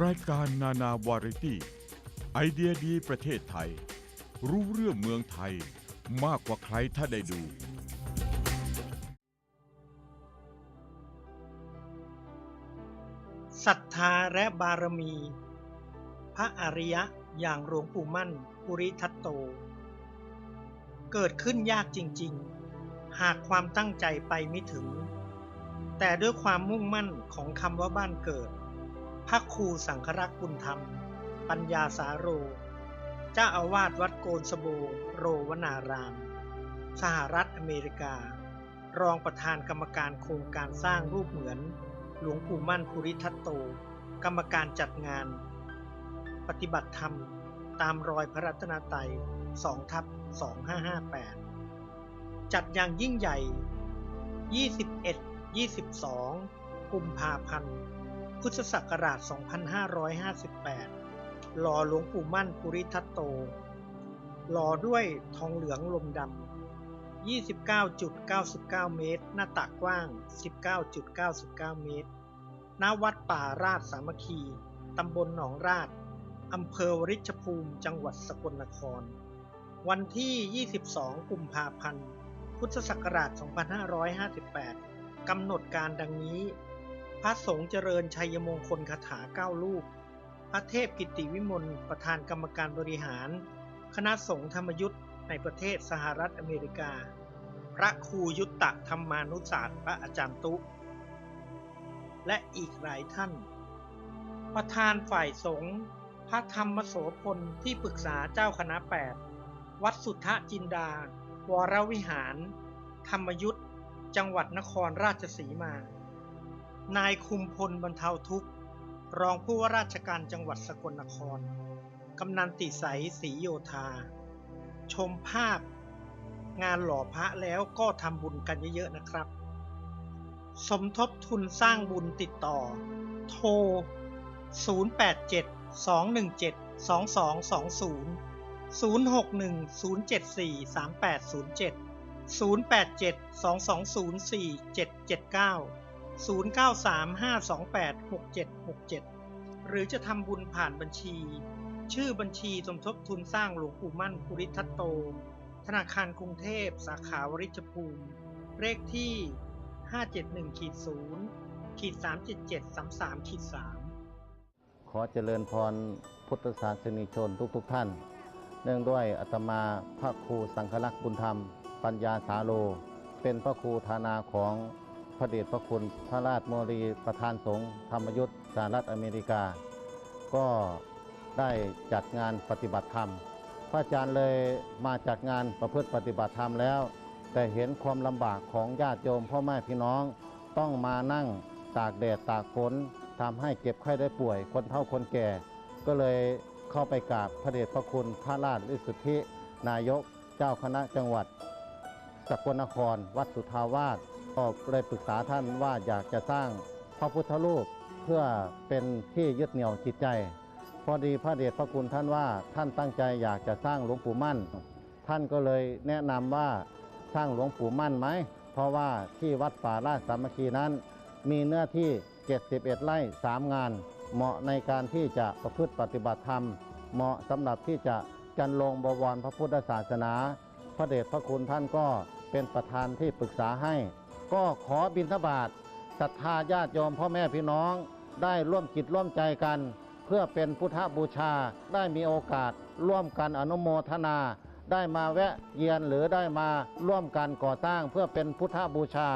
รายการนานาวาไรตี้ ไอเดียดีประเทศไทย รู้เรื่องเมืองไทยมากกว่าใครถ้าได้ดู ศรัทธาและบารมี พระอริยะอย่างหลวงปู่มั่นปุริทัตโต เกิดขึ้นยากจริง ๆ หากความตั้งใจไปไม่ถึง แต่ด้วยความมุ่งมั่นของคำว่าบ้านเกิด พระครูสังฆรักษ์บุญธรรม ปัญญาสาโร เจ้าอาวาสวัดโกนสโบโรวนาราม สหรัฐอเมริกา รองประธานกรรมการโครงการสร้างรูปเหมือน หลวงปู่มั่นภูริทัตโต กรรมการจัดงาน ปฏิบัติธรรม ตามรอยพระรัตนตรัย2ทับ2558 จัดอย่างยิ่งใหญ่ 21-22 กุมภาพันธ์ พุทธศักราช 2558 หล่อหลวงปู่มั่นภูริทัตโต หล่อด้วยทองเหลืองลมดำ 29.99 เมตร หน้าตักกว้าง 19.99 เมตร ณ วัดป่าราชสามัคคี ตำบลหนองราช อำเภอวริชภูมิ จังหวัดสกลนคร วันที่ 22 กุมภาพันธ์ พุทธศักราช 2558 กำหนดการดังนี้ พระสงฆ์เจริญชัยมงคลคาถาเก้าลูก พระเทพกิติวิมลประธานกรรมการบริหาร คณะสงฆ์ธรรมยุทธ์ในประเทศสหรัฐอเมริกา พระครูยุตตะธรรมานุศาสตร์พระอาจารย์ตุ และอีกหลายท่าน ประธานฝ่ายสงฆ์พระธรรมโสพลที่ปรึกษาเจ้าคณะแปดวัดสุทธจินดา วรวิหาร ธรรมยุทธ์จังหวัดนครราชสีมา นายคุมพลบรรเทาทุกข์ รองผู้ว่าราชการจังหวัดสกลนคร กำนันติใสศรีโยธา ชมภาพ งานหล่อพระแล้วก็ทำบุญกันเยอะๆนะครับ สมทบทุนสร้างบุญติดต่อ โทร 087 217 2220 061 074 3807 087 220 4779 093 528 6767 หรือจะทำบุญผ่านบัญชี ชื่อบัญชีสมทบทุนสร้างหลวงปู่มั่นภูริทัตโต ธนาคารกรุงเทพสาขาวริชภูมิ เลขที่ 571ขีด0ขีด377 33ขีด3ขอเจริญพรพุทธศาสนิชนทุกๆทท่าน เนื่องด้วยอาตมาพระครูสังฆลักษณ์บุญธรรม ปัญญาสาโล เป็นพระครูธานาของ พระเดชพระคุณพระราชมรีประธานสงฆ์ธรรมยุทธสหรัฐอเมริกา ก็ได้จัดงานปฏิบัติธรรม พระอาจารย์เลยมาจัดงานประพฤติปฏิบัติธรรมแล้ว แต่เห็นความลำบากของญาติโยมพ่อแม่พี่น้อง ต้องมานั่งตากแดดตากฝนทำให้เจ็บไข้ได้ป่วยคนเฒ่าคนแก่ ก็เลยเข้าไปกราบพระเดชพระคุณพระราชฤสุทธิ นายกเจ้าคณะจังหวัด สกลนคร วัดสุทาวาสก็เลยปรึกษาท่านว่าอยากจะสร้างพระพุทธรูปเพื่อเป็นที่ยึดเหนี่ยวจิตใจ พอดีพระเดชพระคุณท่านว่าท่านตั้งใจอยากจะสร้างหลวงปู่มั่น ท่านก็เลยแนะนำว่าสร้างหลวงปู่มั่นไหม เพราะว่าที่วัดป่าราชสามัคคีนั้น มีเนื้อที่ 71 ไร่3งาน เหมาะในการที่จะประพฤติปฏิบัติธรรม เหมาะสำหรับที่จะจันลงบวรพระพุทธศาสนา ระเดชพระคุณท่านก็เป็นประธานที่ปรึกษาให้ ก็ขอบิณฑบาตศรัทธาญาติโยมพ่อแม่พี่น้องได้ร่วมจิตร่วมใจกัน เพื่อเป็นพุทธบูชาได้มีโอกาส ร่วมกันอนุโมทนา ได้มาแวะเยียนหรือได้มาร่วมกันก่อสร้างเพื่อเป็นพุทธบูชา